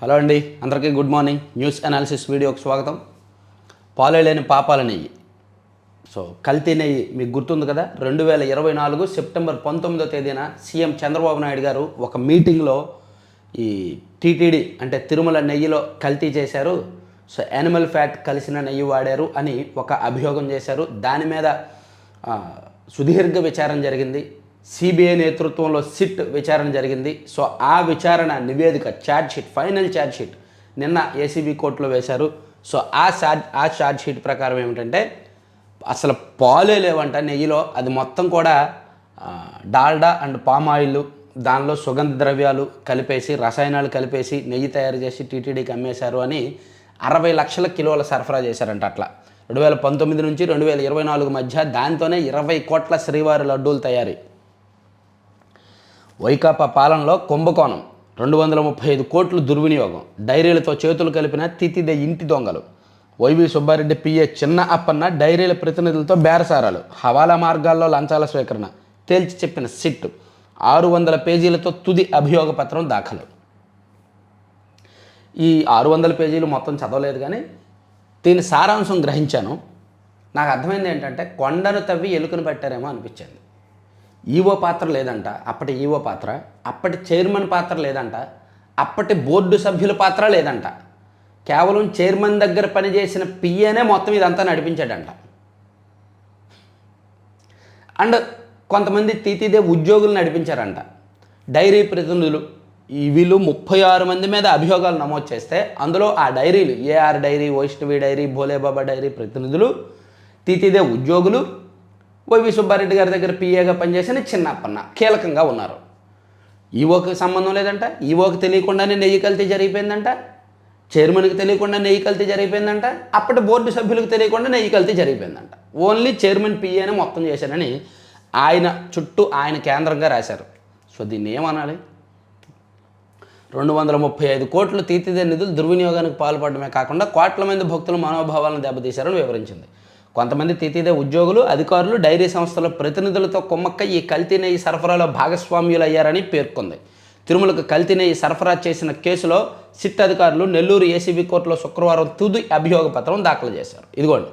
Hello అండి అందరికీ good morning. News analysis వీడియోకి స్వాగతం. పాలేలేని పాపాల నెయ్యి. సో కల్తీ నెయ్యి మీకు గుర్తుంది కదా? రెండు వేల ఇరవై నాలుగు సెప్టెంబర్ పంతొమ్మిదో తేదీన సీఎం చంద్రబాబు నాయుడు గారు ఒక మీటింగ్లో ఈ టీటీడీ అంటే తిరుమల నెయ్యిలో కల్తీ చేశారు. సో యానిమల్ ఫ్యాట్ కలిసిన నెయ్యి వాడారు అని ఒక అభియోగం చేశారు. దాని మీద సుదీర్ఘ విచారం జరిగింది. సిబిఐ నేతృత్వంలో సిట్ విచారణ జరిగింది. సో ఆ విచారణ నివేదిక charge sheet final charge sheet నిన్న ఏసీబీ కోర్టులో వేశారు. సో ఆ ఛార్జ్ ఆ ఛార్జ్ షీట్ ప్రకారం ఏమిటంటే అసలు పాలే లేవంట నెయ్యిలో. అది మొత్తం కూడా డాల్డా అండ్ పామ్ ఆయిల్ దానిలో సుగంధ ద్రవ్యాలు కలిపేసి రసాయనాలు కలిపేసి నెయ్యి తయారు చేసి టీటీడీకి అమ్మేశారు అని అరవై లక్షల కిలోల సరఫరా చేశారంట అట్లా. రెండు వేల పంతొమ్మిది నుంచి రెండు వేల ఇరవై నాలుగు మధ్య దాంతోనే ఇరవై కోట్ల శ్రీవారి లడ్డూలు తయారీ. వైకాపా పాలనలో కుంభకోణం. రెండు వందల ముప్పై ఐదు కోట్లు దుర్వినియోగం. డైరీలతో చేతులు కలిపిన తితిదే ఇంటి దొంగలు. వైవి సుబ్బారెడ్డి పిఏ చిన్న అప్పన్న డైరీల ప్రతినిధులతో బేరసారాలు. హవాలా మార్గాల్లో లంచాల స్వీకరణ తేల్చి చెప్పిన సిట్ ఆరు వందల పేజీలతో తుది అభియోగ పత్రం దాఖలు. ఈ ఆరు వందల పేజీలు మొత్తం చదవలేదు కానీ దీని సారాంశం గ్రహించాను. నాకు అర్థమైంది ఏంటంటే కొండను తవ్వి ఎలుకను పెట్టారేమో అనిపించింది. ఈవో పాత్ర లేదంట అప్పటి ఈవో పాత్ర అప్పటి చైర్మన్ పాత్ర లేదంట అప్పటి బోర్డు సభ్యుల పాత్ర లేదంట. కేవలం చైర్మన్ దగ్గర పనిచేసిన పిఏనే మొత్తం ఇదంతా నడిపించాడంట. అండ్ కొంతమంది తీతీదే ఉద్యోగులు నడిపించారంట. డైరీ ప్రతినిధులు వీళ్ళు ముప్పై ఆరు మంది మీద అభియోగాలు నమోదు చేస్తే అందులో ఆ డైరీలు AR dairy Vaishnavi dairy Bhole Baba dairy ప్రతినిధులు తీతిదే ఉద్యోగులు వైవి సుబ్బారెడ్డి గారి దగ్గర పిఏగా పనిచేసిన చిన్నప్పన్న. కీలకంగా ఉన్నారు. ఈవోకి సంబంధం లేదంట. ఈవోకి తెలియకుండానే నెయ్యి కల్తీ జరిగిపోయిందంట. చైర్మన్కి తెలియకుండా నెయ్యి కల్తీ జరిగిపోయిందంట. అప్పటి బోర్డు సభ్యులకు తెలియకుండా నెయ్యి కల్తీ జరిగిపోయిందంట. ఓన్లీ చైర్మన్ పిఏనే మొత్తం చేశారని ఆయన చుట్టూ ఆయన కేంద్రంగా రాశారు. సో దీన్ని ఏమనాలి? రెండు వందల ముప్పై ఐదు కోట్లు తీర్చిదే నిధులు దుర్వినియోగానికి పాల్పడమే కాకుండా కోట్ల మంది భక్తుల మనోభావాలను దెబ్బతీశారని వివరించింది. కొంతమంది తితిదే ఉద్యోగులు అధికారులు డైరీ సంస్థల ప్రతినిధులతో కుమ్మక్క ఈ కల్తీ నెయ్యి సరఫరాలో భాగస్వామ్యులయ్యారని పేర్కొంది. తిరుమలకు కల్తీ నెయ్యి సరఫరా చేసిన కేసులో సిట్ అధికారులు నెల్లూరు ఏసీబీ కోర్టులో శుక్రవారం తుది అభియోగ పత్రం దాఖలు చేశారు. ఇదిగోండి.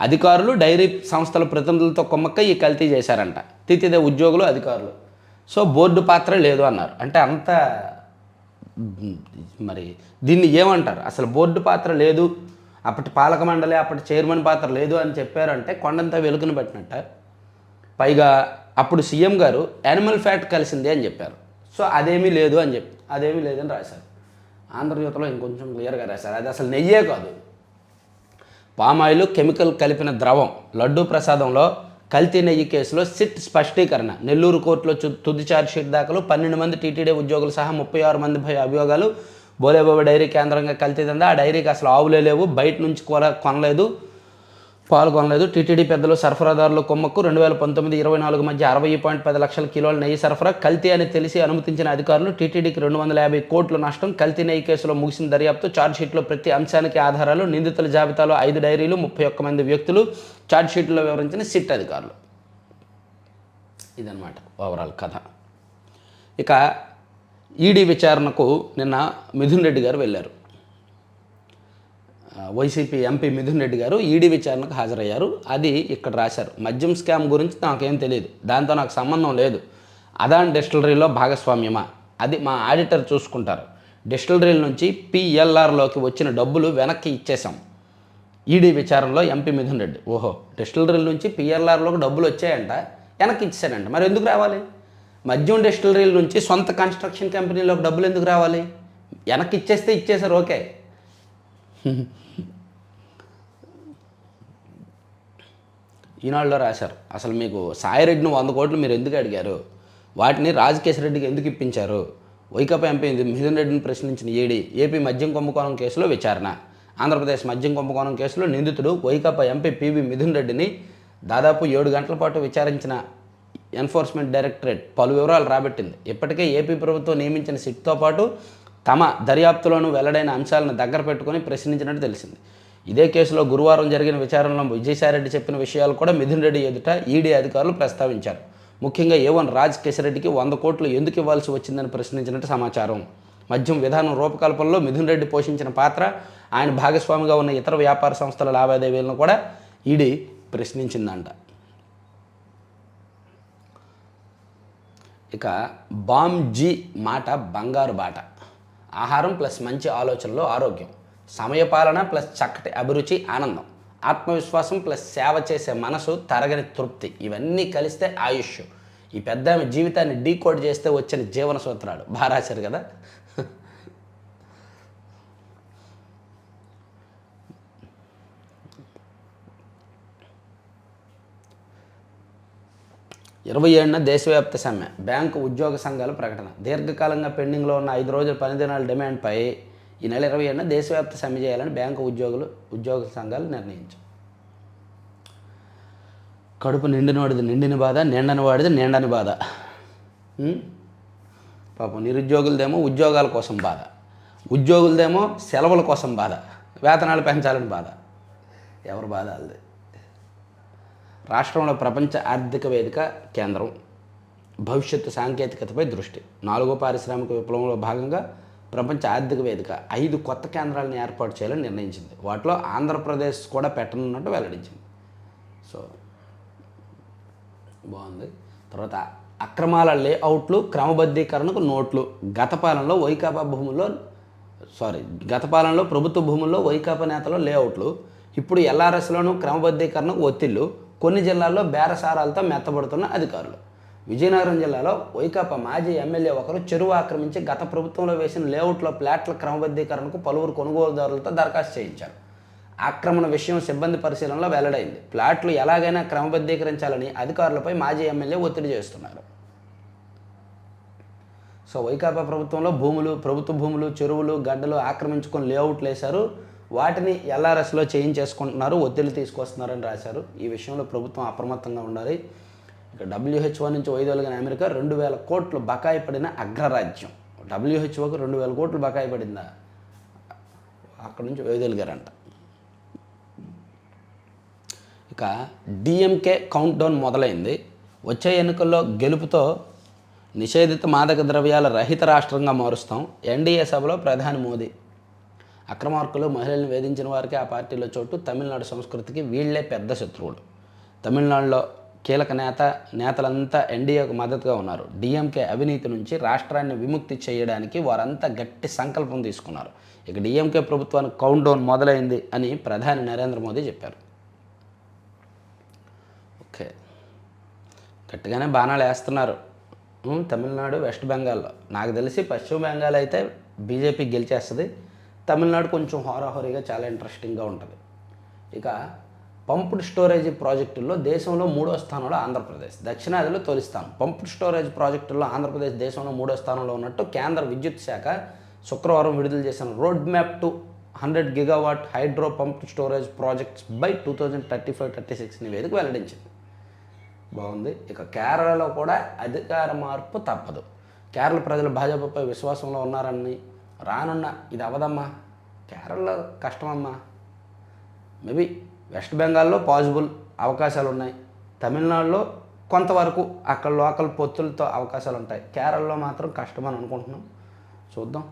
అధికారులు డైరీ సంస్థల ప్రతినిధులతో కుమ్మక్క ఈ కల్తీ చేశారంట. తితిదే ఉద్యోగులు అధికారులు. సో బోర్డు పాత్ర లేదు అన్నారు. అంటే అంత మరి దీన్ని ఏమంటారు? అసలు బోర్డు పాత్ర లేదు. అప్పటి పాలక మండలి అప్పటి చైర్మన్ పాత్ర లేదు అని చెప్పారంటే కొండంతా వెలుగును పెట్టినట్ట. పైగా అప్పుడు సీఎం గారు యానిమల్ ఫ్యాట్ కలిసింది అని చెప్పారు. సో అదేమీ లేదు అని చెప్పి అదేమీ లేదని రాశారు. ఆంధ్రజ్యోతిలో ఇంకొంచెం క్లియర్గా రాశారు. అది అసలు నెయ్యే కాదు. పామాయిల్ కెమికల్ కలిపిన ద్రవం లడ్డూ ప్రసాదంలో కల్తీ నెయ్యి కేసులో సిట్ స్పష్టీకరణ. నెల్లూరు కోర్టులో తుది ఛార్జ్ షీట్ దాఖలు పన్నెండు మంది టీటీడీ ఉద్యోగులు సహా ముప్పై ఆరు మంది పై అభియోగాలు బోలేబాబు డైరీ కేంద్రంగా కల్తీ ఆ డైరీకి అసలు ఆవులే లేవు బయట నుంచి కొన కొనలేదు పాల్గొనలేదు టీటీడీ పెద్దలు సరఫరాదారులు కొమ్మకు రెండు వేల పంతొమ్మిది ఇరవై నాలుగు మధ్య అరవై పాయింట్ పది లక్షల కిలోల నెయ్యి సరఫరా కల్తీ అని తెలిసి అనుమతించిన అధికారులు టీటీడీకి రెండు వందల యాభై కోట్ల నష్టం కల్తీ నెయ్యి కేసులో ముగిసిన దర్యాప్తు చార్జ్షీట్లో ప్రతి అంశానికి ఆధారాలు నిందితుల జాబితాలో ఐదు డైరీలు ముప్పై ఒక్క మంది వ్యక్తులు చార్జ్షీట్లో వివరించిన సిట్ అధికారులు. ఇదన్నమాట ఓవరాల్ కథ. ఇక ఈడీ విచారణకు నిన్న మిథున్ రెడ్డి గారు వెళ్ళారు. వైసీపీ ఎంపీ మిథున్ రెడ్డి గారు ఈడీ విచారణకు హాజరయ్యారు. అది ఇక్కడ రాశారు. మద్యం స్కామ్ గురించి నాకేం తెలియదు దాంతో నాకు సంబంధం లేదు. అదాన్ డిస్టిలరీలో భాగస్వామ్యమా? అది మా ఆడిటర్ చూసుకుంటారు. డిస్టిలరీల నుంచి పిఎల్ఆర్లోకి వచ్చిన డబ్బులు వెనక్కి ఇచ్చేశాం. ఈడీ విచారణలో ఎంపీ మిథున్ రెడ్డి. ఓహో డిస్టిలరీల నుంచి పిఎల్ఆర్లోకి డబ్బులు వచ్చాయంట. వెనక్కి ఇచ్చానంట మరి ఎందుకు రావాలి? మద్యం డిస్టిలరీల నుంచి సొంత కన్స్ట్రక్షన్ కంపెనీలోకి డబ్బులు ఎందుకు రావాలి? వెనక్కి ఇచ్చేస్తే ఇచ్చేసారు ఓకే. ఈనాడులో రాశారు అసలు మీకు సాయిరెడ్డిని వంద కోట్లు మీరు ఎందుకు అడిగారు? వాటిని రాజకేశ్వర రెడ్డికి ఎందుకు ఇప్పించారు? వైకాపా ఎంపీ మిథున్ రెడ్డిని ప్రశ్నించిన ఏడీ ఏపీ మద్యం కుంభకోణం కేసులో విచారణ. ఆంధ్రప్రదేశ్ మద్యం కుంభకోణం కేసులో నిందితుడు వైకాపా ఎంపీ పివి మిథున్ రెడ్డిని దాదాపు ఏడు గంటల పాటు విచారించిన ఎన్ఫోర్స్మెంట్ డైరెక్టరేట్ పలు వివరాలు రాబట్టింది. ఇప్పటికే ఏపీ ప్రభుత్వం నియమించిన సిట్తో పాటు తమ దర్యాప్తులోనూ వెల్లడైన అంశాలను దగ్గర పెట్టుకొని ప్రశ్నించినట్టు తెలిసింది. ఇదే కేసులో గురువారం జరిగిన విచారణలో విజయసాయిరెడ్డి చెప్పిన విషయాలు కూడా మిథున్ రెడ్డి ఎదుట ఈడీ అధికారులు ప్రస్తావించారు. ముఖ్యంగా ఏవన్ రాజ్ కిషరెడ్డికి వంద కోట్లు ఎందుకు ఇవ్వాల్సి వచ్చిందని ప్రశ్నించినట్టు సమాచారం. మద్యం విధానం రూపకల్పనలో మిథున్ రెడ్డి పోషించిన పాత్ర ఆయన భాగస్వామిగా ఉన్న ఇతర వ్యాపార సంస్థల లావాదేవీలను కూడా ఈడీ ప్రశ్నించిందంట. ఇక బామ్ జీ మాట బంగారు బాట. ఆహారం ప్లస్ మంచి ఆలోచనలో ఆరోగ్యం. సమయపాలన ప్లస్ చక్కటి అభిరుచి ఆనందం. ఆత్మవిశ్వాసం ప్లస్ సేవ చేసే మనసు తరగని తృప్తి. ఇవన్నీ కలిస్తే ఆయుష్ ఈ పెద్ద జీవితాన్ని డీకోడ్ చేస్తే వచ్చిన జీవన సూత్రాలు. బాగా రాశారు కదా? ఇరవై ఏడున దేశవ్యాప్త సమ్మె. బ్యాంకు ఉద్యోగ సంఘాల ప్రకటన. దీర్ఘకాలంగా పెండింగ్లో ఉన్న ఐదు రోజుల పనిదినాల డిమాండ్పై ఈ నెల ఇరవై ఏడున దేశవ్యాప్త సమ్మె చేయాలని బ్యాంకు ఉద్యోగులు ఉద్యోగ సంఘాలు నిర్ణయించారు కడుపు నిండినవాడిది నిండిన బాధ నిండని వాడిది నిండని బాధ. పాపం నిరుద్యోగులదేమో ఉద్యోగాల కోసం బాధ. ఉద్యోగులదేమో సెలవుల కోసం బాధ. వేతనాలు పెంచాలని బాధ. ఎవరి బాధ వాళ్ళది? రాష్ట్రంలో ప్రపంచ ఆర్థిక వేదిక కేంద్రం భవిష్యత్తు సాంకేతికతపై దృష్టి. నాలుగో పారిశ్రామిక విప్లవంలో భాగంగా ప్రపంచ ఆర్థిక వేదిక ఐదు కొత్త కేంద్రాలను ఏర్పాటు చేయాలని నిర్ణయించింది. వాటిలో ఆంధ్రప్రదేశ్ కూడా పెట్టనున్నట్టు వెల్లడించింది. సో బాగుంది. తర్వాత అక్రమాల లేఅవుట్లు క్రమబద్ధీకరణకు నోట్లు. గత పాలనలో వైకాపా భూముల్లో సారీ గత పాలనలో ప్రభుత్వ భూముల్లో వైకాపా నేతల లేఅవుట్లు. ఇప్పుడు ఎల్ఆర్ఎస్లోనూ క్రమబద్ధీకరణకు ఒత్తిళ్ళు కొన్ని జిల్లాల్లో బేరసారాలతో మెత్తబడుతున్న అధికారులు. విజయనగరం జిల్లాలో వైకాపా మాజీ ఎమ్మెల్యే ఒకరు చెరువు ఆక్రమించి గత ప్రభుత్వంలో వేసిన లేఅవుట్లో ప్లాట్ల క్రమబద్ధీకరణకు పలువురు కొనుగోలుదారులతో దరఖాస్తు చేయించారు. ఆక్రమణ విషయం సిబ్బంది పరిశీలనలో వెల్లడైంది. ప్లాట్లు ఎలాగైనా క్రమబద్ధీకరించాలని అధికారులపై మాజీ ఎమ్మెల్యే ఒత్తిడి చేస్తున్నారు. సో వైకాపా ప్రభుత్వంలో భూములు ప్రభుత్వ భూములు చెరువులు గడ్డలు ఆక్రమించుకొని లేఅవుట్లు వేశారు. వాటిని ఎల్ఆర్ఎస్లో చేయించేసుకుంటున్నారు ఒత్తిడి తీసుకొస్తున్నారని రాశారు. ఈ విషయంలో ప్రభుత్వం అప్రమత్తంగా ఉండాలి. ఇక డబ్ల్యూహెచ్ఓ నుంచి వైదొలిగిన అమెరికా రెండు వేల కోట్లు బకాయి పడిన అగ్రరాజ్యం. డబ్ల్యూహెచ్ఓకి రెండు వేల కోట్లు బకాయి పడిందా? అక్కడ నుంచి వైదొలిగారంట ఇక డిఎంకే కౌంట్ డౌన్ మొదలైంది. వచ్చే ఎన్నికల్లో గెలుపుతో నిషేధిత మాదక ద్రవ్యాల రహిత రాష్ట్రంగా మారుస్తాం. ఎన్డీఏ సభలో ప్రధాని మోదీ. అక్రమార్కులు మహిళలను వేధించిన వారికి ఆ పార్టీలో చోటు తమిళనాడు సంస్కృతికి వీళ్ళే పెద్ద శత్రువులు. తమిళనాడులో కీలక నేత నేతలంతా ఎన్డీఏకు మద్దతుగా ఉన్నారు. డిఎంకే అవినీతి నుంచి రాష్ట్రాన్ని విముక్తి చేయడానికి వారంతా గట్టి సంకల్పం తీసుకున్నారు. ఇక డిఎంకే ప్రభుత్వానికి కౌంట్ డౌన్ మొదలైంది అని ప్రధాని నరేంద్ర మోదీ చెప్పారు. ఓకే. గట్టిగానే బాణాలు వేస్తున్నారు. తమిళనాడు వెస్ట్ బెంగాల్లో. నాకు తెలిసి పశ్చిమ బెంగాల్ అయితే బీజేపీ గెలిచేస్తుంది. తమిళనాడు కొంచెం హోరాహోరీగా చాలా ఇంట్రెస్టింగ్గా ఉంటుంది. ఇక పంప్డ్ స్టోరేజ్ ప్రాజెక్టుల్లో దేశంలో మూడో స్థానంలో ఆంధ్రప్రదేశ్ దక్షిణాదిలో తొలి స్థానం పంప్డ్ స్టోరేజ్ ప్రాజెక్టుల్లో ఆంధ్రప్రదేశ్ దేశంలో మూడో స్థానంలో ఉన్నట్టు కేంద్ర విద్యుత్ శాఖ శుక్రవారం విడుదల చేసిన road map to hundred gigawatt hydro pumped storage projects by two thousand thirty five thirty six నివేదిక వెల్లడించింది. బాగుంది. ఇక కేరళలో కూడా అధికార మార్పు తప్పదు. కేరళ ప్రజలు భాజపాపై విశ్వాసంలో ఉన్నారని రానున్న ఇది అవదమ్మా. కేరళలో కష్టమమ్మా. మేబీ వెస్ట్ బెంగాల్లో పాసిబుల్ అవకాశాలు ఉన్నాయి తమిళనాడులో కొంతవరకు అక్కడ లోకల్ పొత్తులతో అవకాశాలు ఉంటాయి కేరళలో మాత్రం కష్టమని అనుకుంటున్నాం. చూద్దాం.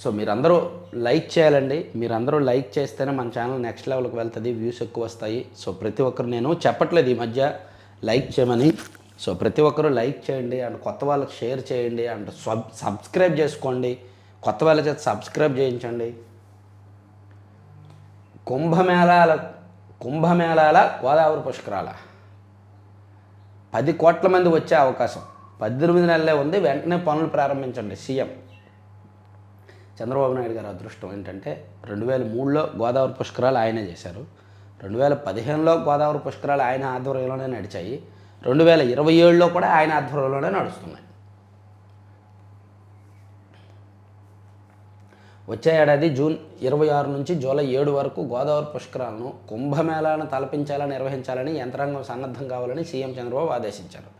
సో మీరందరూ లైక్ చేయాలండి. మీరందరూ లైక్ చేస్తేనే మన ఛానల్ నెక్స్ట్ లెవెల్కి వెళ్తుంది. వ్యూస్ ఎక్కువ వస్తాయి. సో ప్రతి ఒక్కరు నేను చెప్పట్లేదు ఈ మధ్య లైక్ చేయమని. సో ప్రతి ఒక్కరూ లైక్ చేయండి అండ్ కొత్త వాళ్ళకి షేర్ చేయండి అండ్ సబ్ సబ్స్క్రైబ్ చేసుకోండి. కొత్త వాళ్ళ చేత సబ్స్క్రైబ్ చేయించండి. కుంభమేళాల కుంభమేళాల గోదావరి పుష్కరాల. పది కోట్ల మంది వచ్చే అవకాశం. పద్దెనిమిది నెలలే ఉంది. వెంటనే పనులు ప్రారంభించండి. సీఎం. చంద్రబాబు నాయుడు గారి అదృష్టం ఏంటంటే రెండు వేల మూడులో గోదావరి పుష్కరాలు ఆయనే చేశారు. రెండు వేల పదిహేనులో గోదావరి పుష్కరాలు ఆయన ఆధ్వర్యంలోనే నడిచాయి. రెండు వేల ఇరవై ఏడులో కూడా ఆయన ఆధ్వర్యంలోనే నడుస్తున్నాయి. వచ్చే ఏడాది జూన్ ఇరవై ఆరు నుంచి జూలై ఏడు వరకు గోదావరి పుష్కరాలను కుంభమేళాను తలపించాలని నిర్వహించాలని యంత్రాంగం సన్నద్ధం కావాలని సీఎం చంద్రబాబు ఆదేశించారు.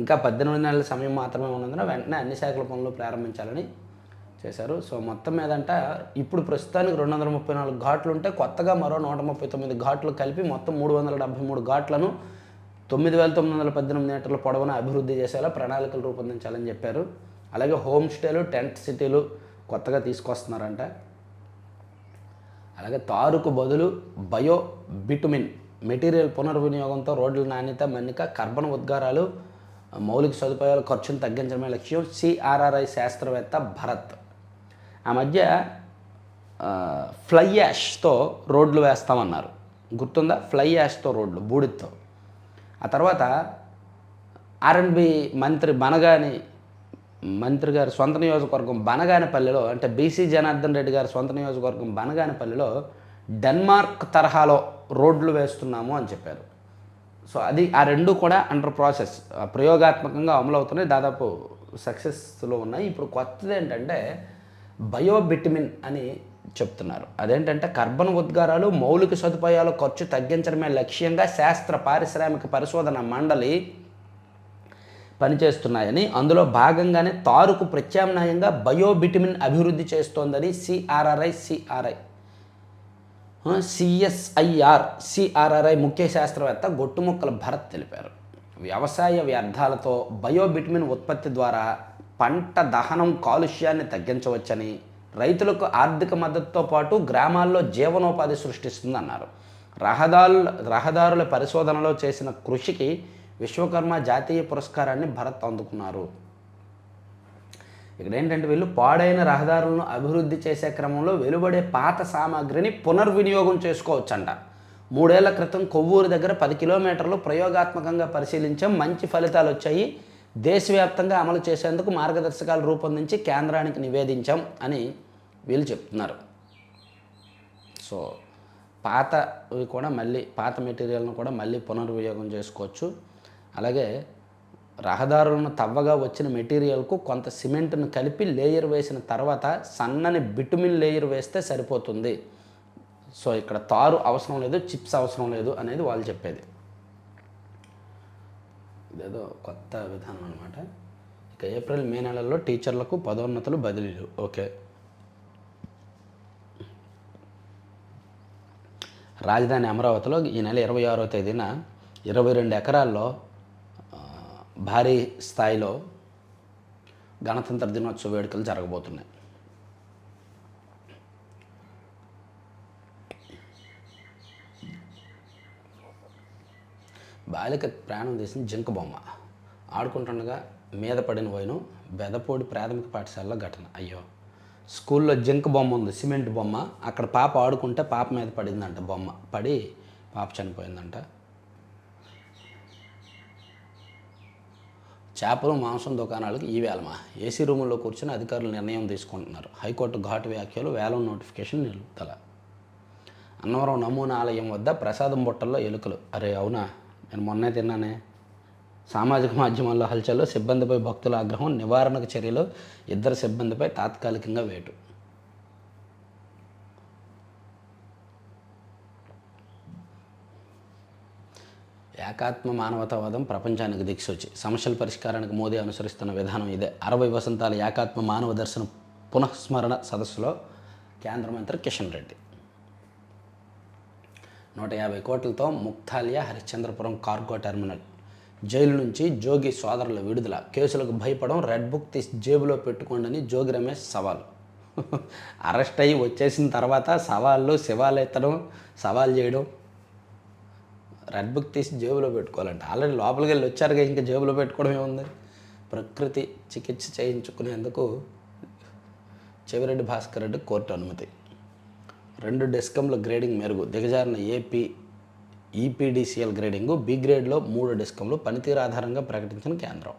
ఇంకా పద్దెనిమిది నెలల సమయం మాత్రమే ఉన్నందున వెంటనే అన్ని శాఖల పనులు ప్రారంభించాలని చేశారు. సో మొత్తం మీదంట ఇప్పుడు ప్రస్తుతానికి రెండు వందల ముప్పై నాలుగు ఘాట్లు ఉంటే కొత్తగా మరో నూట ముప్పై తొమ్మిది ఘాట్లు కలిపి మొత్తం మూడు వందల డెబ్బై మూడు ఘాట్లను తొమ్మిది వేల తొమ్మిది వందల పద్దెనిమిది మీటర్ల పొడవున అభివృద్ధి చేసేలా ప్రణాళికలు రూపొందించాలని చెప్పారు. అలాగే హోమ్ స్టేలు టెంట్ సిటీలు కొత్తగా తీసుకొస్తున్నారంట. అలాగే తారుకు బదులు బయో బిటుమిన్ మెటీరియల్ పునర్వినియోగంతో రోడ్ల నాణ్యత మన్నిక కర్బన ఉద్గారాలు మౌలిక సదుపాయాల ఖర్చును తగ్గించడమే లక్ష్యం సిఆర్ఆర్ఐ శాస్త్రవేత్త భరత్. ఆ మధ్య ఫ్లై యాష్తో రోడ్లు వేస్తామన్నారు. గుర్తుందా? ఫ్లై యాష్తో రోడ్లు బూడిదతో. ఆ తర్వాత ఆర్ఎండ్బి మంత్రి బనగాని మంత్రి గారు సొంత నియోజకవర్గం బనగానిపల్లిలో అంటే బీసీ జనార్దన్ రెడ్డి గారి సొంత నియోజకవర్గం బనగానిపల్లిలో డెన్మార్క్ తరహాలో రోడ్లు వేస్తున్నాము అని చెప్పారు. సో అది ఆ రెండు కూడా అండర్ ప్రాసెస్ ఆ, ప్రయోగాత్మకంగా అమలు అవుతున్నాయి దాదాపు సక్సెస్లో ఉన్నాయి. ఇప్పుడు కొత్తది ఏంటంటే బయోబిటమిన్ అని చెప్తున్నారు. అదేంటంటే కర్బన ఉద్గారాలు మౌలిక సదుపాయాల ఖర్చు తగ్గించడమే లక్ష్యంగా శాస్త్ర పారిశ్రామిక పరిశోధన మండలి పనిచేస్తున్నాయని అందులో భాగంగానే తారుకు ప్రత్యామ్నాయంగా బయోబిటమిన్ అభివృద్ధి చేస్తోందని సిఆర్ఆర్ఐ సిఆర్ఐ సిఎస్ఐఆర్ సిఆర్ఆర్ఐ ముఖ్య శాస్త్రవేత్త గొట్టుముక్కల భరత్ తెలిపారు. వ్యవసాయ వ్యర్థాలతో బయోబిటమిన్ ఉత్పత్తి ద్వారా పంట దహనం కాలుష్యాన్ని తగ్గించవచ్చని రైతులకు ఆర్థిక మద్దతుతో పాటు గ్రామాల్లో జీవనోపాధి సృష్టిస్తుందన్నారు. రహదారుల రహదారుల పరిశోధనలో చేసిన కృషికి విశ్వకర్మ జాతీయ పురస్కారాన్ని భరత్ అందుకున్నారు. ఇక్కడ ఏంటంటే వీళ్ళు పాడైన రహదారులను అభివృద్ధి చేసే క్రమంలో వెలువడే పాత సామాగ్రిని పునర్వినియోగం చేసుకోవచ్చంట. మూడేళ్ళ క్రితం కొవ్వూరు దగ్గర పది కిలోమీటర్లు ప్రయోగాత్మకంగా పరిశీలించాం మంచి ఫలితాలు వచ్చాయి దేశవ్యాప్తంగా అమలు చేసేందుకు మార్గదర్శకాలు రూపొందించి కేంద్రానికి నివేదించాం అని వీళ్ళు చెప్తున్నారు. సో పాతవి కూడా మళ్ళీ పాత మెటీరియల్ను కూడా మళ్ళీ పునర్వినియోగం చేసుకోవచ్చు. అలాగే రహదారులను తవ్వగా వచ్చిన మెటీరియల్కు కొంత సిమెంట్ను కలిపి లేయర్ వేసిన తర్వాత సన్నని బిటుమిన్ లేయర్ వేస్తే సరిపోతుంది. సో ఇక్కడ తారు అవసరం లేదు చిప్స్ అవసరం లేదు అనేది వాళ్ళు చెప్పేది. ఇదేదో కొత్త విధానం అనమాట ఇక ఏప్రిల్ మే నెలల్లో టీచర్లకు పదోన్నతులు బదిలీలు ఓకే. రాజధాని అమరావతిలో ఈ నెల ఇరవై ఆరో తేదీన ఇరవై రెండు ఎకరాల్లో భారీ స్థాయిలో గణతంత్ర దినోత్సవ వేడుకలు జరగబోతున్నాయి. బాలిక ప్రాణం తీసిన జింక బొమ్మ. ఆడుకుంటుండగా మీద పడిన వైను బెదపోడి ప్రాథమిక పాఠశాలలో ఘటన. అయ్యో! స్కూల్లో జింక బొమ్మ ఉంది సిమెంట్ బొమ్మ. అక్కడ పాప ఆడుకుంటే పాప మీద పడిందంట బొమ్మ. పడి పాప చనిపోయిందంట. చేపలు మాంసం దుకాణాలకు ఈ వేలమా ఏసీ రూముల్లో కూర్చొని అధికారులు నిర్ణయం తీసుకుంటున్నారు. హైకోర్టు ఘాటు వ్యాఖ్యలు వేలం నోటిఫికేషన్ నిలుపుదల. అన్నవరం నమూనా ఆలయం వద్ద ప్రసాదం బుట్టల్లో ఎలుకలు. అరే అవునా? నేను మొన్నే తిన్నానే. సామాజిక మాధ్యమాల్లో హల్చల్లో సిబ్బందిపై భక్తుల ఆగ్రహం నివారణకు చర్యలు ఇద్దరు సిబ్బందిపై తాత్కాలికంగా వేటు. ఏకాత్మ మానవతావాదం ప్రపంచానికి దిక్సూచి. సమస్యల పరిష్కారానికి మోదీ అనుసరిస్తున్న విధానం ఇదే. అరవై వసంతాల ఏకాత్మ మానవ దర్శన పునఃస్మరణ సదస్సులో కేంద్ర మంత్రి కిషన్ రెడ్డి. నూట యాభై కోట్లతో Muktyala Harishchandrapuram cargo terminal. Jail నుంచి జోగి సోదరుల విడుదల. కేసులకు భయపడం రెడ్ బుక్ తీసి జేబులో పెట్టుకోండి జోగి రమేష్ సవాల్. అరెస్ట్ అయ్యి వచ్చేసిన తర్వాత సవాళ్ళు శివాలెత్తడం సవాల్ చేయడం. రెడ్ బుక్ తీసి జేబులో పెట్టుకోవాలంట. ఆల్రెడీ లోపలికి వెళ్ళి వచ్చారుగా ఇంకా జేబులో పెట్టుకోవడం ఏముంది? ప్రకృతి చికిత్స చేయించుకునేందుకు చెవిరెడ్డి భాస్కర్ రెడ్డి కోర్టు అనుమతి. రెండు డెస్కంల గ్రేడింగ్ మెరుగు. దిగజారిన ఏపీ ఈపీడీసీఎల్ గ్రేడింగు. బి గ్రేడ్లో మూడు డెస్కంలు పనితీరు ఆధారంగా ప్రకటించిన కేంద్రం.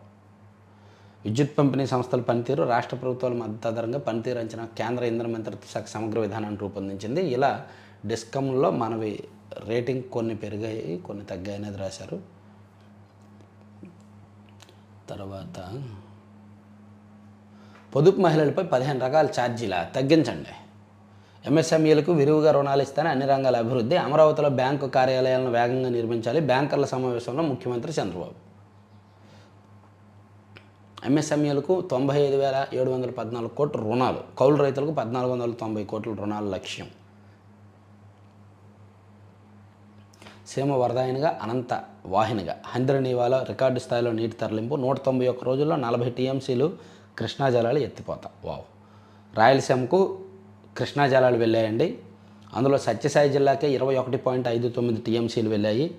విద్యుత్ పంపిణీ సంస్థల పనితీరు రాష్ట్ర ప్రభుత్వాల మద్దతు ఆధారంగా పనితీరు అంచనా కేంద్ర ఇంధన మంత్రిత్వ శాఖ సమగ్ర విధానాన్ని రూపొందించింది. ఇలా డిస్కమ్లో మనవి రేటింగ్ కొన్ని పెరిగాయి కొన్ని తగ్గాయి అనేది రాశారు. తర్వాత పొదుపు మహిళలపై పదిహేను రకాల ఛార్జీల తగ్గించండి. ఎంఎస్ఎంఈలకు విరివిగా రుణాలు ఇస్తానే అన్ని రంగాల అభివృద్ధి అమరావతిలో బ్యాంకు కార్యాలయాలను వేగంగా నిర్మించాలి బ్యాంకర్ల సమావేశంలో ముఖ్యమంత్రి చంద్రబాబు. ఎంఎస్ఎంఈలకు తొంభై ఐదు వేల ఏడు వందల పద్నాలుగు కోట్ల రుణాలు కౌలు రైతులకు పద్నాలుగు వందల తొంభై కోట్ల రుణాల లక్ష్యం. సీమ వరదాయనిగా అనంత వాహినిగా హంద్రనీవాల రికార్డు స్థాయిలో నీటి తరలింపు నూట తొంభై ఒక్క రోజుల్లో నలభై టీఎంసీలు కృష్ణా జలాలు ఎత్తిపోతా వావ్. రాయలసీమకు కృష్ణా జలాలు వెళ్ళాయండి. అందులో సత్యసాయి జిల్లాకే ఇరవై ఒకటి పాయింట్ ఐదు తొమ్మిది టీఎంసీలు వెళ్ళాయి.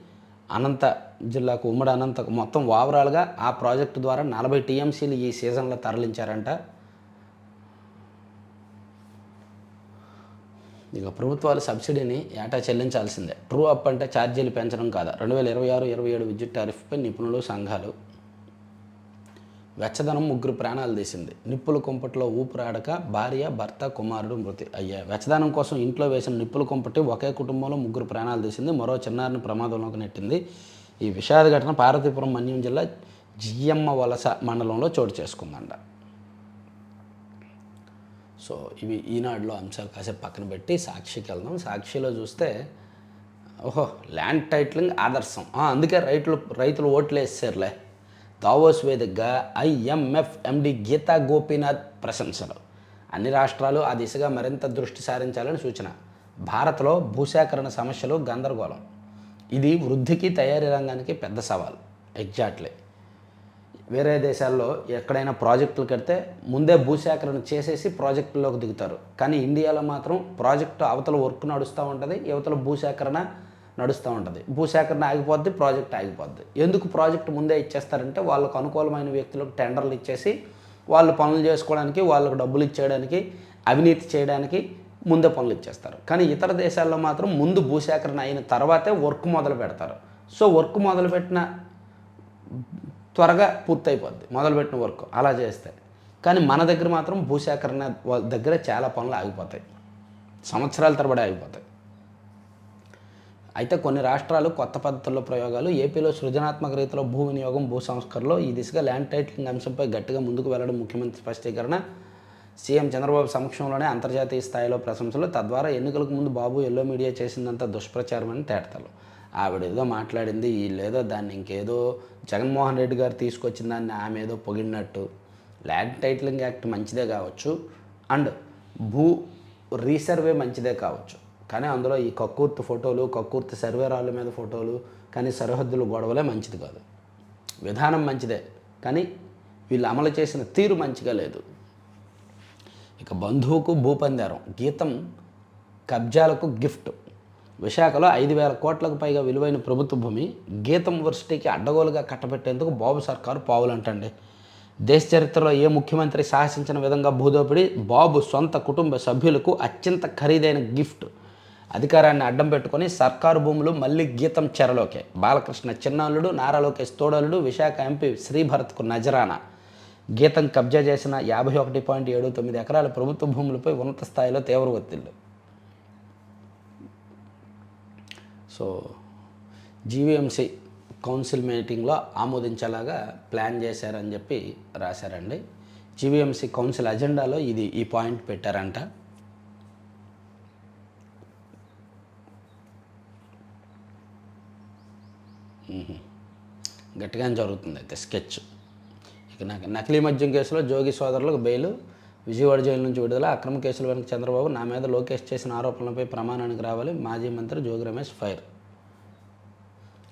అనంత జిల్లాకు ఉమ్మడి అనంత మొత్తం ఓవరాల్గా ఆ ప్రాజెక్టు ద్వారా నలభై టీఎంసీలు ఈ సీజన్లో తరలించారంట. ఇక ప్రభుత్వాలు సబ్సిడీని ఏటా చెల్లించాల్సిందే. ట్రూ అప్ అంటే ఛార్జీలు పెంచడం కాదా? రెండు వేల ఇరవై ఆరు ఇరవై ఏడు విద్యుత్ టారిఫ్పై నిపుణులు సంఘాలు వెచ్చదనం ముగ్గురు ప్రాణాలు తీసింది. నిప్పుల కుంపట్లో ఊపిరాడక భార్య భర్త కుమారుడు మృతి అయ్యాయి వెచ్చదనం కోసం ఇంట్లో వేసిన నిప్పుల కుంపటి ఒకే కుటుంబంలో ముగ్గురు ప్రాణాలు తీసింది. మరో చిన్నారిని ప్రమాదంలోకి నెట్టింది. ఈ విషాద ఘటన పార్వతీపురం మన్యం జిల్లా జియ్యమ్మ వలస మండలంలో చోటు చేసుకుందంట. సో ఇవి ఈనాడులో అంశాలు కాసేపు పక్కన పెట్టి సాక్షికి వెళ్దాం. సాక్షిలో చూస్తే ఓహో ల్యాండ్ టైటిలింగ్ ఆదర్శం. అందుకే రైతులు రైతులు ఓట్లు వేసారులే దావోస్ వేదికగా ఐఎంఎఫ్ ఎండి గీతా గోపీనాథ్ ప్రశంసలు. అన్ని రాష్ట్రాలు ఆ దిశగా మరింత దృష్టి సారించాలని సూచన. భారత్లో భూసేకరణ సమస్యలు గందరగోళం. ఇది వృద్ధికి తయారీ రంగానికి పెద్ద సవాల్. ఎగ్జాక్ట్లీ. వేరే దేశాల్లో ఎక్కడైనా ప్రాజెక్టులు కడితే ముందే భూసేకరణ చేసేసి ప్రాజెక్టుల్లోకి దిగుతారు. కానీ ఇండియాలో మాత్రం ప్రాజెక్టు అవతల వర్క్ నడుస్తూ ఉంటుంది యువతల భూసేకరణ నడుస్తూ ఉంటుంది. భూసేకరణ ఆగిపోద్ది ప్రాజెక్ట్ ఆగిపోద్ది. ఎందుకు ప్రాజెక్ట్ ముందే ఇచ్చేస్తారంటే వాళ్ళకు అనుకూలమైన వ్యక్తులకు టెండర్లు ఇచ్చేసి వాళ్ళు పనులు చేసుకోవడానికి వాళ్ళకు డబ్బులు ఇచ్చేయడానికి అవినీతి చేయడానికి ముందే పనులు ఇచ్చేస్తారు. కానీ ఇతర దేశాల్లో మాత్రం ముందు భూసేకరణ అయిన తర్వాతే వర్క్ మొదలు పెడతారు. సో వర్క్ మొదలుపెట్టిన త్వరగా పూర్తయిపోద్ది మొదలుపెట్టిన వర్క్ అలా చేస్తే. కానీ మన దగ్గర మాత్రం భూసేకరణ దగ్గర చాలా పనులు ఆగిపోతాయి. సంవత్సరాల తరబడి ఆగిపోతాయి. అయితే కొన్ని రాష్ట్రాలు కొత్త పద్ధతుల్లో ప్రయోగాలు ఏపీలో సృజనాత్మక రీతిలో భూ వినియోగం భూ సంస్కరణలో ఈ దిశగా ల్యాండ్ టైటిలింగ్ అంశంపై గట్టిగా ముందుకు వెళ్ళడం ముఖ్యమంత్రి స్పష్టీకరణ. సీఎం చంద్రబాబు సమక్షంలోనే అంతర్జాతీయ స్థాయిలో ప్రశంసలు. తద్వారా ఎన్నికలకు ముందు బాబు ఎల్లో మీడియా చేసిందంత దుష్ప్రచారమని తేడతలు ఆవిడ ఏదో మాట్లాడింది వీళ్ళేదో దాన్ని ఇంకేదో జగన్మోహన్ రెడ్డి గారు తీసుకొచ్చిన దాన్ని ఆమె ఏదో పొగిడినట్టు. ల్యాండ్ టైటిలింగ్ యాక్ట్ మంచిదే కావచ్చు. అండ్ భూ రీసర్వే మంచిదే కావచ్చు. కానీ అందులో ఈ కక్కుర్తి ఫోటోలు కక్కుర్తి సర్వే రాళ్ళ మీద ఫోటోలు కానీ సరిహద్దులు గొడవలే మంచిది కాదు. విధానం మంచిదే కానీ వీళ్ళు అమలు చేసిన తీరు మంచిగా లేదు. ఇక బంధువుకు భూపందారం గీతం కబ్జాలకు గిఫ్ట్. విశాఖలో ఐదు వేల కోట్లకు పైగా విలువైన ప్రభుత్వ భూమి గీతం వర్సిటీకి అడ్డగోలుగా కట్టబెట్టేందుకు బాబు సర్కారు పావులంటండి. దేశ చరిత్రలో ఏ ముఖ్యమంత్రి సాహసించిన విధంగా భూదోపిడి? బాబు సొంత కుటుంబ సభ్యులకు అత్యంత ఖరీదైన గిఫ్ట్. అధికారాన్ని అడ్డం పెట్టుకొని సర్కారు భూములు మళ్ళీ గీతం చెరలోకే. బాలకృష్ణ చిన్నాలుడు నారా లోకేష్ తోడలుడు విశాఖ ఎంపీ శ్రీభరత్కు నజరానా. గీతం కబ్జా చేసిన యాభై ఒకటి పాయింట్ ఏడు తొమ్మిది ఎకరాల ప్రభుత్వ భూములపై ఉన్నత స్థాయిలో తీవ్ర ఒత్తిళ్ళు సో జీవీఎంసీ కౌన్సిల్ మీటింగ్లో ఆమోదించేలాగా ప్లాన్ చేశారని చెప్పి రాశారండి. జీవీఎంసీ కౌన్సిల్ అజెండాలో ఇది ఈ పాయింట్ పెట్టారంట. గట్టిగానే జరుగుతుంది అయితే స్కెచ్. ఇక నాకు నకిలీ మద్యం కేసులో జోగి సోదరులకు బెయిల్ విజయవాడ జైలు నుంచి విడుదల అక్రమ కేసులు వెనుక చంద్రబాబు నా మీద లోకేష్ చేసిన ఆరోపణలపై ప్రమాణానికి రావాలి మాజీ మంత్రి Jogi Ramesh fire.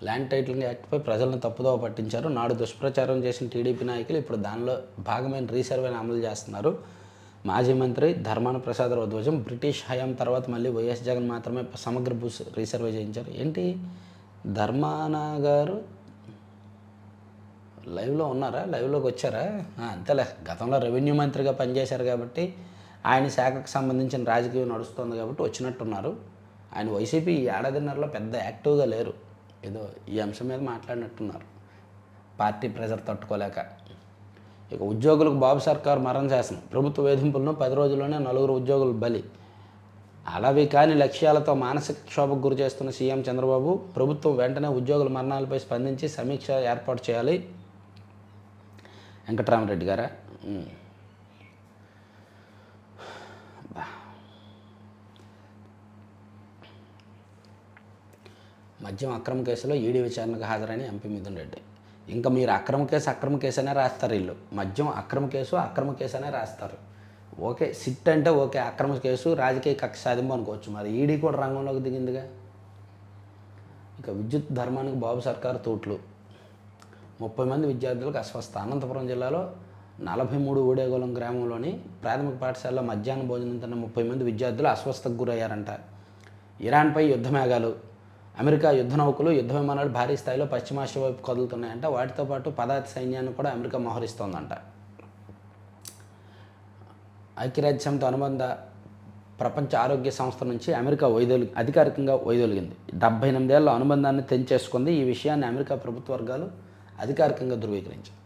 Land titling యాక్ట్పై ప్రజలను తప్పుదోవ పట్టించారు. నాడు దుష్ప్రచారం చేసిన టీడీపీ నాయకులు ఇప్పుడు దానిలో భాగమైన రీసర్వేని అమలు చేస్తున్నారు. మాజీ మంత్రి ధర్మాన ప్రసాద్ ధ్వజం బ్రిటిష్ హయాం తర్వాత మళ్ళీ వైఎస్ జగన్ మాత్రమే సమగ్ర భూ రీసర్వే చేయించారు. ఏంటి? ధర్మాన గారు లైవ్లో ఉన్నారా? లైవ్లోకి వచ్చారా? అంతేలే. గతంలో రెవెన్యూ మంత్రిగా పనిచేశారు కాబట్టి ఆయన శాఖకు సంబంధించిన రాజకీయం నడుస్తుంది కాబట్టి వచ్చినట్టున్నారు. ఆయన వైసీపీ ఈ ఏడాదిన్నరలో పెద్ద యాక్టివ్గా లేరు. ఏదో ఈ అంశం మీద మాట్లాడినట్టున్నారు. పార్టీ ప్రెజర్ తట్టుకోలేక. ఇక ఉద్యోగులకు బాబు సర్కార్ మరణం శాసనం ప్రభుత్వ వేధింపులను పది రోజుల్లోనే నలుగురు ఉద్యోగులు బలి. అలావి కాని లక్ష్యాలతో మానసిక క్షోభకు గురి చేస్తున్న సీఎం చంద్రబాబు ప్రభుత్వం వెంటనే ఉద్యోగుల మరణాలపై స్పందించి సమీక్ష ఏర్పాటు చేయాలి. వెంకటరామరెడ్డి గారా? మద్యం అక్రమ కేసులో ఈడీ విచారణకు హాజరైన ఎంపీ మిథున్ రెడ్డి. ఇంకా మీరు అక్రమ కేసు అక్రమ కేసు అనే రాస్తారు వీళ్ళు. మద్యం అక్రమ కేసు అక్రమ కేసు అనే రాస్తారు. ఓకే సిట్ అంటే ఓకే అక్రమ కేసు రాజకీయ కక్ష సాధింపు అనుకోవచ్చు. మరి ఈడీ కూడా రంగంలోకి దిగిందిగా. ఇక విద్యుత్ ధర్మానికి బాబు సర్కారు తోట్లు. ముప్పై మంది విద్యార్థులకు అస్వస్థ అనంతపురం జిల్లాలో నలభై మూడు ఊడేగోళం గ్రామంలోని ప్రాథమిక పాఠశాలలో మధ్యాహ్న భోజనం తిన్న ముప్పై మంది విద్యార్థులు అస్వస్థకు గురయ్యారంట. ఇరాన్పై యుద్ధ మేఘాలు అమెరికా యుద్ధ నౌకలు యుద్ధ విమానాలు భారీ స్థాయిలో పశ్చిమాసియా వైపు కదులుతున్నాయంట. వాటితో పాటు పదాతి సైన్యాన్ని కూడా అమెరికా మోహరిస్తోందంట. ఐక్యరాజ్య అనుబంధ ప్రపంచ ఆరోగ్య సంస్థ నుంచి అమెరికా వైదొలి అధికారికంగా వైదొలిగింది. డెబ్బై ఎనిమిదేళ్ళ అనుబంధాన్ని తెంచేసుకుంది ఈ విషయాన్ని అమెరికా ప్రభుత్వ వర్గాలు అధికారికంగా ధృవీకరించారు.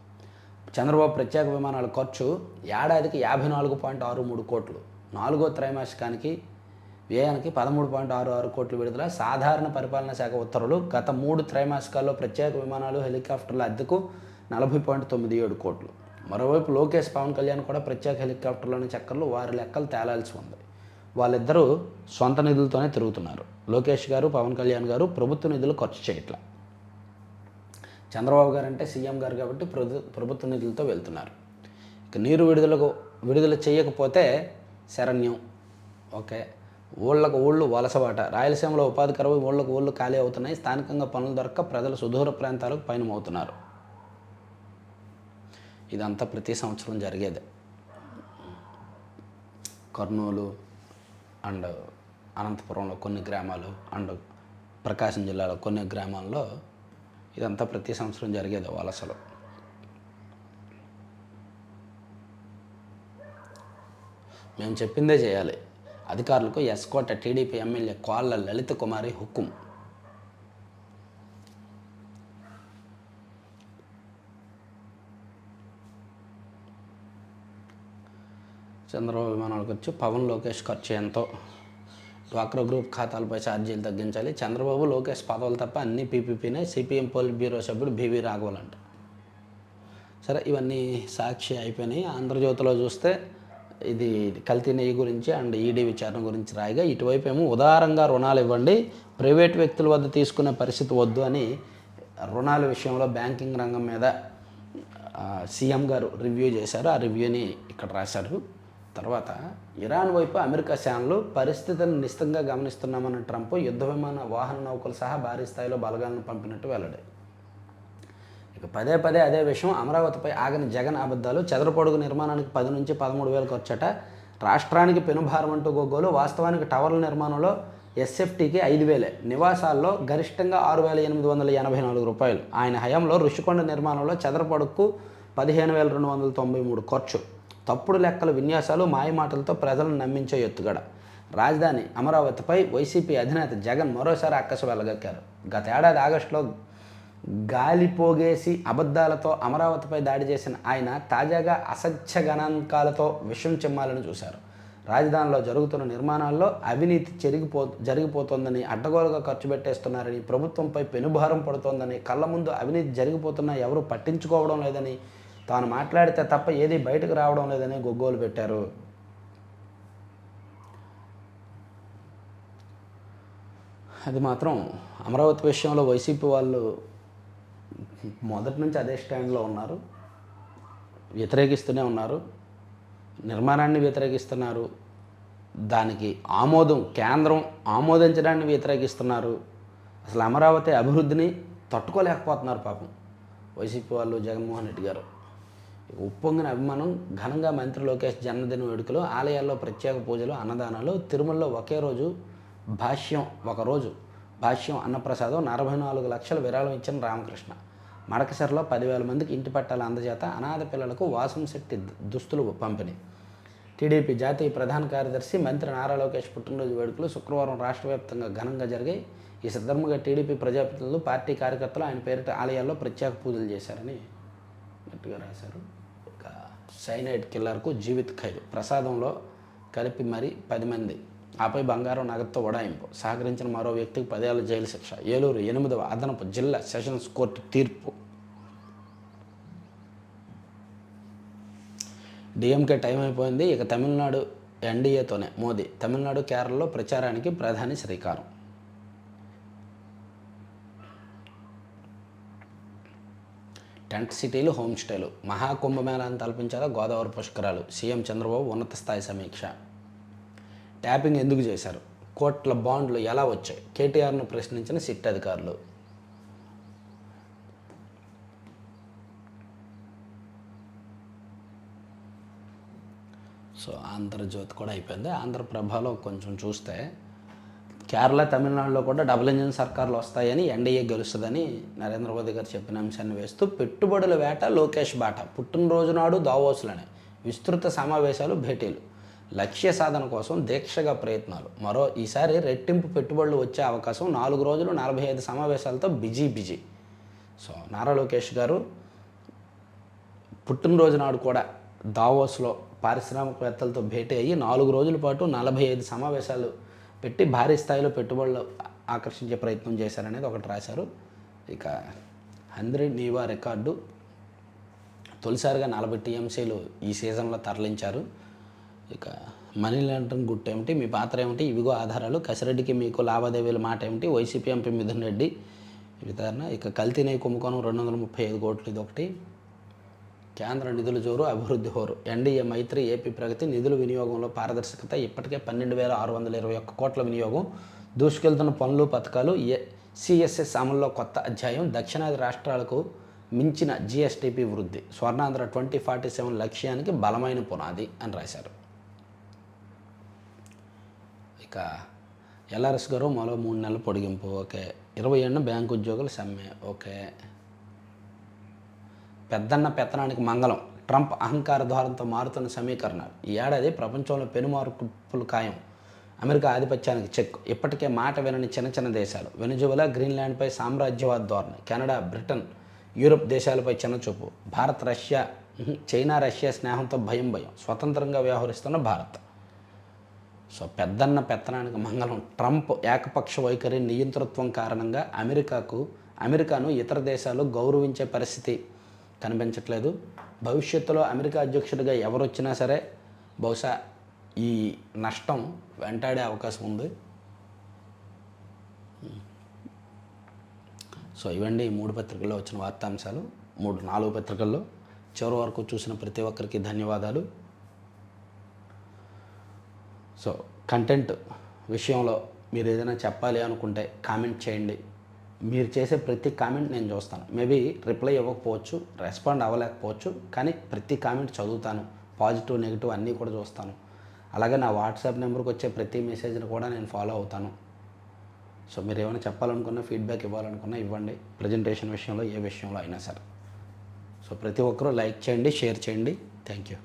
చంద్రబాబు ప్రత్యేక విమానాల ఖర్చు ఏడాదికి యాభై నాలుగు పాయింట్ ఆరు మూడు కోట్లు. నాలుగో త్రైమాసికానికి వ్యయానికి పదమూడు పాయింట్ ఆరు ఆరు కోట్లు విడుదల. సాధారణ పరిపాలనా శాఖ ఉత్తర్వులు గత మూడు త్రైమాసికాల్లో ప్రత్యేక విమానాలు హెలికాప్టర్ల అద్దెకు నలభై పాయింట్ తొమ్మిది ఏడు కోట్లు. మరోవైపు లోకేష్ పవన్ కళ్యాణ్ కూడా ప్రత్యేక హెలికాప్టర్లోని చక్కర్లు వారి లెక్కలు తేలాల్సి ఉంది. వాళ్ళిద్దరూ సొంత నిధులతోనే తిరుగుతున్నారు. లోకేష్ గారు పవన్ కళ్యాణ్ గారు ప్రభుత్వ నిధులు ఖర్చు చేయట్లా. చంద్రబాబు గారు అంటే సీఎం గారు కాబట్టి ప్రభు ప్రభుత్వ నిధులతో వెళ్తున్నారు. ఇక నీరు విడుదలకు విడుదల చేయకపోతే శరణ్యం. ఓకే. ఊళ్ళకు ఊళ్ళు వలసబాట. రాయలసీమలో ఉపాధి కరువు ఊళ్ళకు ఊళ్ళు ఖాళీ అవుతున్నాయి. స్థానికంగా పనులు దొరక్క ప్రజలు సుదూర ప్రాంతాలకు పయనమవుతున్నారు. ఇదంతా ప్రతి సంవత్సరం జరిగేది. కర్నూలు అండ్ అనంతపురంలో కొన్ని గ్రామాలు అండ్ ప్రకాశం జిల్లాలో కొన్ని గ్రామాల్లో ఇదంతా ప్రతి సంవత్సరం జరిగేది వలసలో మేము చెప్పిందే చేయాలి. అధికారులకు ఎస్కోట టీడీపీ ఎమ్మెల్యే కోళ్ళ లలిత కుమారి హుకుం. చంద్రబాబు విమానాలకు వచ్చి పవన్ లోకేష్ ఖర్చు ఎంతో. డ్వాక్రా గ్రూప్ ఖాతాలపై ఛార్జీలు తగ్గించాలి. చంద్రబాబు లోకేష్ పదవులు తప్ప అన్ని పీపీపీనే సిపిఎం పోలిట్ బ్యూరో సభ్యుడు బీవీ రాఘవలంట సరే ఇవన్నీ సాక్షి అయిపోయినాయి. ఆంధ్రజ్యోతిలో చూస్తే ఇది కల్తీ నెయ్యి గురించి అండ్ ఈడీ విచారణ గురించి రాయిగా ఇటువైపు ఏమో ఉదారంగా రుణాలు ఇవ్వండి ప్రైవేట్ వ్యక్తుల వద్ద తీసుకునే పరిస్థితి వద్దు అని రుణాల విషయంలో బ్యాంకింగ్ రంగం మీద సీఎం గారు రివ్యూ చేశారు. ఆ రివ్యూని ఇక్కడ రాశారు. తర్వాత ఇరాన్ వైపు అమెరికా సేనలు పరిస్థితిని నిశ్చితంగా గమనిస్తున్నామన్న ట్రంప్ యుద్ధ విమాన వాహన నౌకలు సహా భారీ స్థాయిలో బలగాలను పంపినట్టు వెల్లడాయి ఇక పదే పదే అదే విషయం అమరావతిపై ఆగని జగన్ అబద్ధాలు చదరపొడుగు నిర్మాణానికి పది నుంచి పదమూడు వేలు ఖర్చట. రాష్ట్రానికి పెనుభారం అంటూ గోగోలు వాస్తవానికి టవర్ల నిర్మాణంలో ఎస్ఎఫ్టీకి ఐదు వేలే. నివాసాల్లో గరిష్టంగా ఆరు వేల ఎనిమిది వందల ఎనభై నాలుగు రూపాయలు. ఆయన హయాంలో ఋషికొండ నిర్మాణంలో చదరపడుకు పదిహేను వేల రెండు వందల తొంభై మూడు ఖర్చు. తప్పుడు లెక్కల విన్యాసాలు మాయమాటలతో ప్రజలను నమ్మించే ఎత్తుగడ. రాజధాని అమరావతిపై వైసీపీ అధినేత జగన్ మరోసారి అక్కస వెళ్ళగక్కారు గత ఏడాది ఆగస్టులో గాలిపోగేసి అబద్ధాలతో అమరావతిపై దాడి చేసిన ఆయన తాజాగా అసత్య గణాంకాలతో విషం చిమ్మాలను చూశారు. రాజధానిలో జరుగుతున్న నిర్మాణాల్లో అవినీతి చెరిగిపో జరిగిపోతోందని అడ్డగోలుగా ఖర్చు పెట్టేస్తున్నారని ప్రభుత్వంపై పెనుభారం పడుతోందని కళ్ళ ముందు అవినీతి జరిగిపోతున్నా ఎవరు పట్టించుకోవడం లేదని తాను మాట్లాడితే తప్ప ఏది బయటకు రావడం లేదని గొగ్గోలు పెట్టారు. అది మాత్రం అమరావతి విషయంలో వైసీపీ వాళ్ళు మొదటి నుంచి అదే స్టాండ్లో ఉన్నారు. వ్యతిరేకిస్తూనే ఉన్నారు. నిర్మాణాన్ని వ్యతిరేకిస్తున్నారు. దానికి ఆమోదం కేంద్రం ఆమోదించడాన్ని వ్యతిరేకిస్తున్నారు. అసలు అమరావతి అభివృద్ధిని తట్టుకోలేకపోతున్నారు పాపం వైసీపీ వాళ్ళు జగన్మోహన్ రెడ్డి గారు. ఉప్పొంగిన అభిమానం ఘనంగా మంత్రి లోకేష్ జన్మదిన వేడుకలు ఆలయాల్లో ప్రత్యేక పూజలు అన్నదానాలు తిరుమలలో ఒకే రోజు భాష్యం ఒకరోజు భాష్యం అన్నప్రసాదం నలభై నాలుగు లక్షల విరాళం ఇచ్చిన రామకృష్ణ. మడకసరిలో పదివేల మందికి ఇంటి పట్టాల అందజేత అనాథ పిల్లలకు వాసం శక్తి దుస్తులు పంపిణీ. టీడీపీ జాతీయ ప్రధాన కార్యదర్శి మంత్రి నారా లోకేష్ పుట్టినరోజు వేడుకలు శుక్రవారం రాష్ట్ర వ్యాప్తంగా ఘనంగా జరిగాయి. ఈ సందర్భంగా టీడీపీ ప్రజాప్రతినిధులు పార్టీ కార్యకర్తలు ఆయన పేరిట ఆలయాల్లో ప్రత్యేక పూజలు చేశారని గట్టిగా రాశారు. సైనైడ్ కిల్లర్కు జీవిత ఖైదు. ప్రసాదంలో కలిపి మరి పది మంది. ఆపై బంగారం నగదుతో ఉడాయింపు సహకరించిన మరో వ్యక్తికి పదేళ్ళ జైలు శిక్ష. ఏలూరు ఎనిమిదవ అదనపు జిల్లా సెషన్స్ కోర్టు తీర్పు. డిఎంకే టైం అయిపోయింది. ఇక తమిళనాడు ఎన్డీఏతోనే. మోదీ తమిళనాడు కేరళలో ప్రచారానికి ప్రధాని శ్రీకారం. టెంట్ సిటీలు హోమ్ స్టేలు. మహాకుంభమేళాన్ని తలపించాలా గోదావరి పుష్కరాలు. సీఎం చంద్రబాబు ఉన్నత స్థాయి సమీక్ష. ట్యాపింగ్ ఎందుకు చేశారు? కోట్ల బాండ్లు ఎలా వచ్చాయి? కేటీఆర్ను ప్రశ్నించిన సిట్ అధికారులు. సో ఆంధ్రజ్యోతి కూడా అయిపోయింది. ఆంధ్రప్రభలో కొంచెం చూస్తే కేరళ తమిళనాడులో కూడా డబుల్ ఇంజిన్ సర్కార్లు వస్తాయని ఎన్డీఏ గెలుస్తుందని నరేంద్ర మోదీ గారు చెప్పిన అంశాన్ని వేస్తూ పెట్టుబడుల వేట లోకేష్ బాట పుట్టినరోజు నాడు దావోసులనే విస్తృత సమావేశాలు భేటీలు. లక్ష్య సాధన కోసం దీక్షగా ప్రయత్నాలు. మరో ఈసారి రెట్టింపు పెట్టుబడులు వచ్చే అవకాశం నాలుగు రోజులు నలభై ఐదు సమావేశాలతో busy busy. So Nara Lokesh గారు పుట్టినరోజు నాడు కూడా దావోస్లో పారిశ్రామికవేత్తలతో భేటీ అయ్యి నాలుగు రోజుల పాటు నలభై ఐదు సమావేశాలు పెట్టి భారీ స్థాయిలో పెట్టుబడులు ఆకర్షించే ప్రయత్నం చేశారనేది ఒకటి రాశారు. ఇక హండ్రెడ్ నీవా రికార్డు తొలిసారిగా నలభై టీఎంసీలు ఈ సీజన్లో తరలించారు. ఇక మనీ లాండరింగ్ గుట్టు ఏమిటి? మీ పాత్ర ఏమిటి? ఇవిగో ఆధారాలు. కసిరెడ్డికి మీకు లావాదేవీల మాట ఏమిటి? వైసీపీ ఎంపీ మిథున్ రెడ్డి విధారణ ఇక కల్తీ నెయ్యి కుంభకోణం రెండు వందల ముప్పై ఐదు కోట్లు ఇది ఒకటి కేంద్ర నిధుల జోరు అభివృద్ధి హోరు. ఎన్డీఏ మైత్రి ఏపీ ప్రగతి నిధుల వినియోగంలో పారదర్శకత. ఇప్పటికే పన్నెండు వేల ఆరు వందల ఇరవై ఒక్క కోట్ల వినియోగం. దూసుకెళ్తున్న పనులు పథకాలు ఏ సిఎస్ఎస్ అమల్లో కొత్త అధ్యాయం. దక్షిణాది రాష్ట్రాలకు మించిన జిఎస్టిపి వృద్ధి. స్వర్ణాంధ్ర ట్వంటీ ఫార్టీ సెవెన్ లక్ష్యానికి బలమైన పునాది అని రాశారు. ఇక ఎల్ఆర్ఎస్ గారు మరో మూడు నెలల పొడిగింపు. ఓకే. ఇరవై ఏడున బ్యాంకు ఉద్యోగులు సమ్మె. ఓకే. పెద్దన్న పెత్తనానికి మంగళం. ట్రంప్ అహంకార ద్వారంతో మారుతున్న సమీకరణాలు. ఈ ఏడాది ప్రపంచంలో పెనుమార్పులు ఖాయం. అమెరికా ఆధిపత్యానికి చెక్. ఇప్పటికే మాట వినని చిన్న చిన్న దేశాలు. వెనుజువలా గ్రీన్లాండ్పై సామ్రాజ్యవాద ధోరణి. కెనడా బ్రిటన్ యూరప్ దేశాలపై చిన్నచూపు. భారత్ రష్యా చైనా రష్యా స్నేహంతో భయం భయం. స్వతంత్రంగా వ్యవహరిస్తున్న భారత్. సో పెద్దన్న పెత్తనానికి మంగళం. ట్రంప్ ఏకపక్ష వైఖరి నియంతృత్వం కారణంగా అమెరికాకు అమెరికాను ఇతర దేశాలు గౌరవించే పరిస్థితి కనిపించట్లేదు. భవిష్యత్తులో అమెరికా అధ్యక్షుడిగా ఎవరు వచ్చినా సరే బహుశా ఈ నష్టం వెంటాడే అవకాశం ఉంది. సో ఇవండి మూడు పత్రికల్లో వచ్చిన వార్తాంశాలు. మూడు నాలుగు పత్రికల్లో. చివరి వరకు చూసిన ప్రతి ఒక్కరికి ధన్యవాదాలు. సో కంటెంట్ విషయంలో మీరు ఏదైనా చెప్పాలి అనుకుంటే కామెంట్ చేయండి. మీరు చేసే ప్రతి కామెంట్ నేను చూస్తాను. మేబీ రిప్లై ఇవ్వకపోవచ్చు రెస్పాండ్ అవ్వలేకపోవచ్చు కానీ ప్రతి కామెంట్ చదువుతాను. పాజిటివ్ నెగిటివ్ అన్నీ కూడా చూస్తాను. అలాగే నా వాట్సాప్ నెంబర్కి వచ్చే ప్రతి మెసేజ్ని కూడా నేను ఫాలో అవుతాను. సో మీరు ఏమైనా చెప్పాలనుకున్నా ఫీడ్బ్యాక్ ఇవ్వాలనుకున్నా ఇవ్వండి. ప్రజెంటేషన్ విషయంలో ఏ విషయంలో అయినా సరే. సో ప్రతి ఒక్కరూ లైక్ చేయండి షేర్ చేయండి. Thank you.